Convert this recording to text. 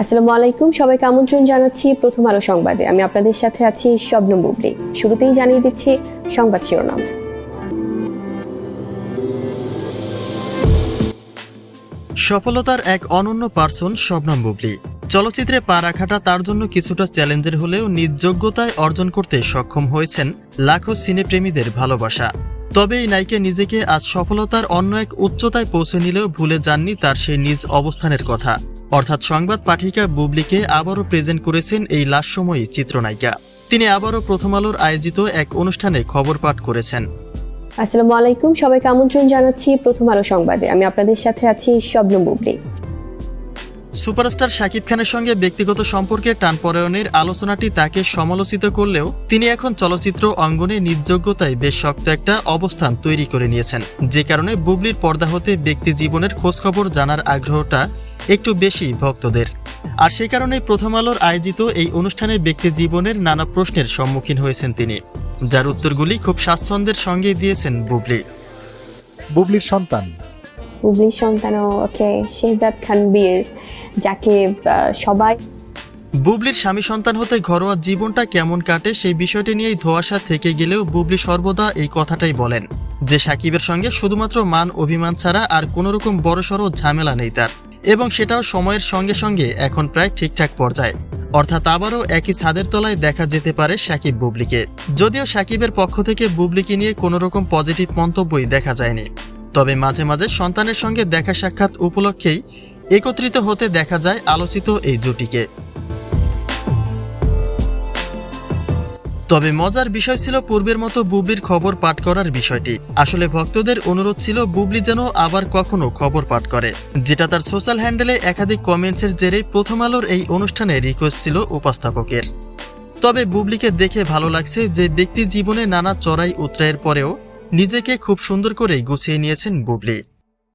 আসসালামু আলাইকুম। সবাইকে আমন্ত্রণ জানাচ্ছি প্রথম আলো সংবাদে। আমি আপনাদের সাথে আছি শবনম বুবলি। শুরুতেই জানিয়ে দিচ্ছি সংবাদ শিরোনাম। সফলতার এক অনন্য পার্সন শবনম বুবলি। চলচ্চিত্রে পা রাখাটা তার জন্য কিছুটা চ্যালেঞ্জের হলেও নিজ যোগ্যতায় অর্জন করতে সক্ষম হয়েছেন লাখো সিনেপ্রেমীদের ভালোবাসা। তবে এই নায়িকা নিজেকে আজ সফলতার অন্য এক উচ্চতায় পৌঁছে নিলেও ভুলে যাননি তার সেই নিজ অবস্থানের কথা। অর্থাৎ সংবাদ পাঠিকা বুবলিকে আবারও প্রেজেন্ট করেছেন এই লাস্যময়ী চিত্রনায়িকা। তিনি আবারও প্রথম আলোর আয়োজিত এক অনুষ্ঠানে খবর পাঠ করেছেন। আসসালামু আলাইকুম, সবাইকে আমন্ত্রণ জানাচ্ছি প্রথম আলো সংবাদে। আমি আপনাদের সাথে আছি শবনম বুবলি। সুপারস্টার শাকিব খানের সঙ্গে ব্যক্তিগত সম্পর্কে টানপরায়ণের আলোচনাটি তাকে সমালোচিত করলেও তিনি এখন চলচ্চিত্র অঙ্গনে নিজ যোগ্যতায় বেশ শক্ত একটা অবস্থান তৈরি করে নিয়েছেন। যে কারণে বুবলির পর্দা হতে ব্যক্তি জীবনের খোঁজখবর জানার আগ্রহটা একটু বেশি ভক্তদের। আর সে কারণেই প্রথম আলোর আয়োজিত এই অনুষ্ঠানে ব্যক্তি জীবনের নানা প্রশ্নের সম্মুখীন হয়েছেন তিনি, যার উত্তরগুলি খুব স্বাচ্ছন্দ্যের সঙ্গে দিয়েছেন বুবলি। বুবলির সন্তান বুবলির সন্তান ওকে, শেহজাদ খান বীর, যাকে সবাই বুবলির স্বামী সন্তান হতে ঘরোয়া জীবনটা কেমন কাটে সেই বিষয়টি নিয়েই ধোয়াশা থেকে গেলেও বুবলি সর্বদা এই কথাটাই বলেন যে সাকিবের সঙ্গে শুধুমাত্র মান অভিমান ছাড়া আর কোনো রকম বড়সড় ঝামেলা নেই তার। এবং সেটাও সময়ের সঙ্গে সঙ্গে এখন প্রায় ঠিকঠাক পর্যায়ে। অর্থাৎ আবারও একই ছাদের তলায় দেখা যেতে পারে সাকিব বুবলিকে। যদিও সাকিবের পক্ষ থেকে বুবলিকে নিয়ে কোনো রকম পজিটিভ মন্তব্যই দেখা যায়নি। তবে মাঝে মাঝে সন্তানের সঙ্গে দেখা সাক্ষাৎ উপলক্ষেই একত্রিত হতে দেখা যায় আলোচিত এই জুটিকে। তবে মজার বিষয় ছিল পূর্বের মতো বুবলির খবর পাঠ করার বিষয়টি। আসলে ভক্তদের অনুরোধ ছিল বুবলি যেন আবার কখনো খবর পাঠ করে। যেটা তার সোশ্যাল হ্যান্ডেলে একাধিক কমেন্টসের জেরে প্রথম আলোর এই অনুষ্ঠানে রিকোয়েস্ট ছিল উপস্থাপকের। তবে বুবলিকে দেখে ভালো লাগছে যে ব্যক্তি জীবনে নানা চড়াই উতরাইয়ের পরেও নিজেকে খুব সুন্দর করে গুছিয়ে নিয়েছেন বুবলি।